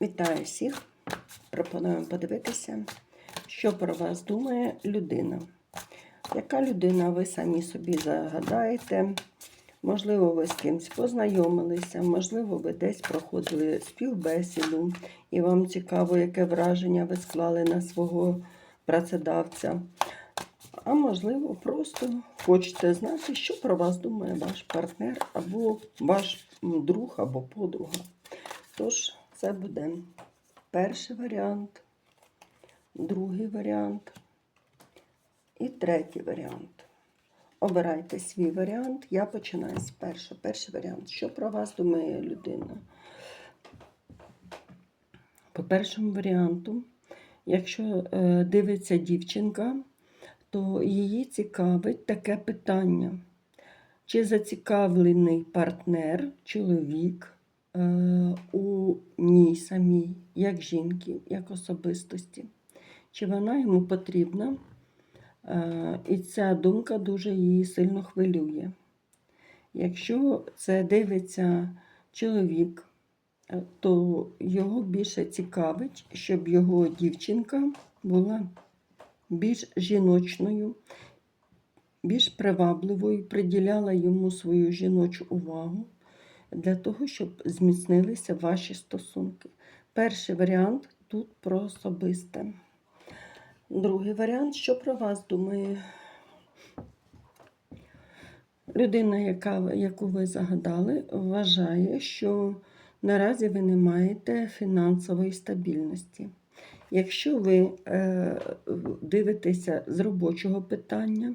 Вітаю всіх! Пропонуємо подивитися, що про вас думає людина. Яка людина ви самі собі загадаєте? Можливо, ви з кимось познайомилися, можливо, ви десь проходили співбесіду, і вам цікаво, яке враження ви склали на свого працедавця. А можливо, просто хочете знати, що про вас думає ваш партнер або ваш друг або подруга. Тож, це буде перший варіант, другий варіант і третій варіант. Обирайте свій варіант. Я починаю з першого. Перший варіант. Що про вас думає людина? По першому варіанту, якщо е, дивиться дівчинка, то її цікавить таке питання. Чи зацікавлений партнер, чоловік е, ній самій, як жінки, як особистості? Чи вона йому потрібна? Е, і ця думка дуже її сильно хвилює. Якщо це дивиться чоловік, е, то його більше цікавить, щоб його дівчинка була більш жіночною, більш привабливою, приділяла йому свою жіночу увагу для того, щоб зміцнилися ваші стосунки. Перший варіант тут про особисте. Другий варіант, що про вас думає людина, яка, яку ви загадали, вважає, що наразі ви не маєте фінансової стабільності. Якщо ви е, дивитеся з робочого питання,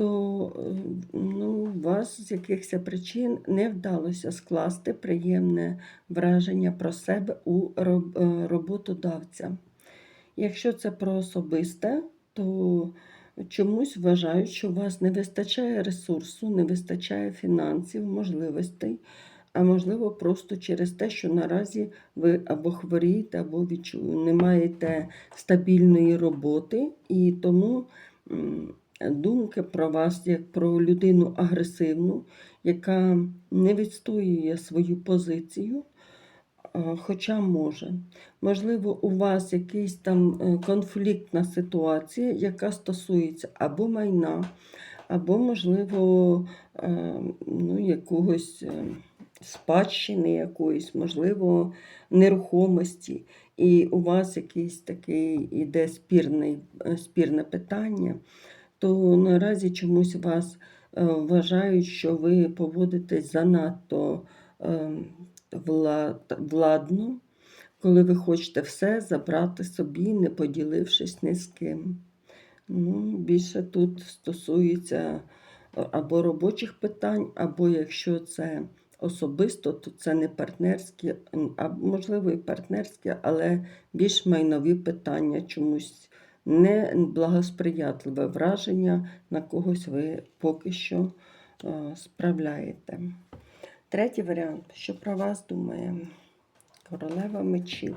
то е, ну, у вас з якихось причин не вдалося скласти приємне враження про себе у е, роботодавця. Якщо це про особисте, то чомусь вважають, що у вас не вистачає ресурсу, не вистачає фінансів, можливостей, а можливо, просто через те, що наразі ви або хворієте, або не маєте стабільної роботи, і тому думки про вас як про людину агресивну, яка не відстоює свою позицію. Хоча може. Можливо, у вас якась там е, конфліктна ситуація, яка стосується або майна, або, можливо, е, ну, якогось е, спадщини якоїсь, можливо, нерухомості. І у вас якийсь такий іде спірний, е, спірне питання, то наразі чомусь вас е, вважають, що ви поводитесь занадто е, влад, владно, коли ви хочете все забрати собі, не поділившись ні з ким. Ну, більше тут стосується е, або робочих питань, або якщо це особисто, то це не партнерські, а можливо і партнерські, але більш майнові питання чомусь не благосприятливе враження на когось ви поки що е, справляєте. Третій варіант, що про вас думає королева мечів.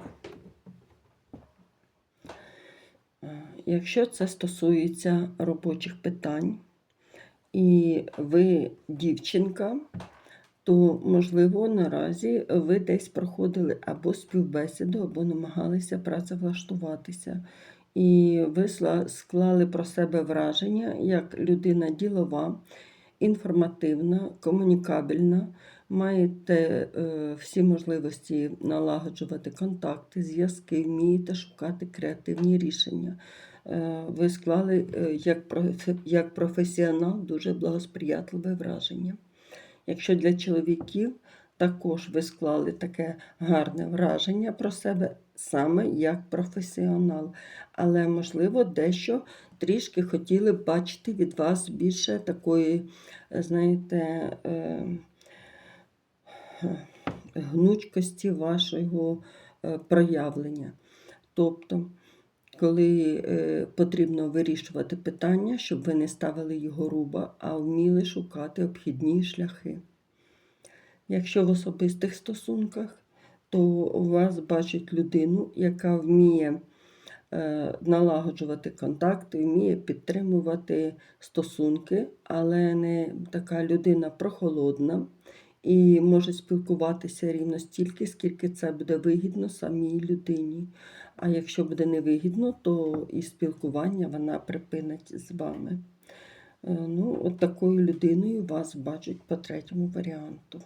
Е, Якщо це стосується робочих питань, і ви дівчинка, то, можливо, наразі ви десь проходили або співбесіду, або намагалися працевлаштуватися. І ви склали про себе враження як людина ділова, інформативна, комунікабельна, маєте е, всі можливості налагоджувати контакти, зв'язки, вмієте шукати креативні рішення. Е, ви склали е, як професіонал дуже благосприятливе враження. Якщо для чоловіків також ви склали таке гарне враження про себе саме як професіонал, але, можливо, дещо трішки хотіли б бачити від вас більше такої, е, знаєте, е, гнучкості вашого е, проявлення. Тобто, коли е, потрібно вирішувати питання, щоб ви не ставили його руба, а вміли шукати обхідні шляхи. Якщо в особистих стосунках, то у вас бачить людину, яка вміє е, налагоджувати контакти, вміє підтримувати стосунки, але не така людина прохолодна і може спілкуватися рівно стільки, скільки це буде вигідно самій людині. А якщо буде невигідно, то і спілкування вона припинить з вами. Е, Ну, от такою людиною вас бачать по третьому варіанту.